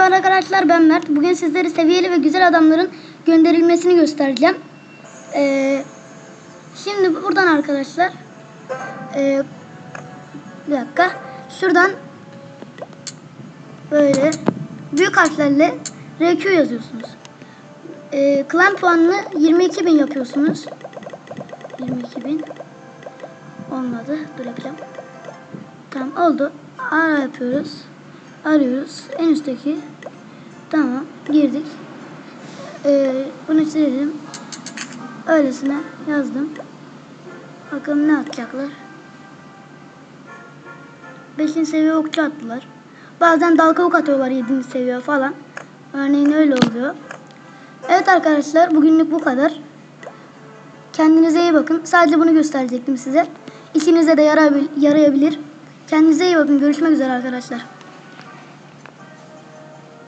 Merhaba arkadaşlar ben Mert. Bugün sizlere seviyeli ve güzel adamların gönderilmesini göstereceğim. Ee, şimdi buradan arkadaşlar ee, bir dakika şuradan böyle büyük harflerle RQ yazıyorsunuz. Ee, klan puanını 22.000 yapıyorsunuz. 22.000 olmadı. Dur yapacağım. Tamam oldu. Ara yapıyoruz. Arıyoruz. En üstteki. Tamam. Girdik. Ee, bunu silelim. Öylesine yazdım. Bakalım ne atacaklar. 5. seviye okçu attılar. Bazen dalga ok atıyorlar 7. seviye falan. Örneğin öyle oluyor. Evet arkadaşlar bugünlük bu kadar. Kendinize iyi bakın. Sadece bunu gösterecektim size. İşinize de yarabil- yarayabilir. Kendinize iyi bakın. Görüşmek üzere arkadaşlar.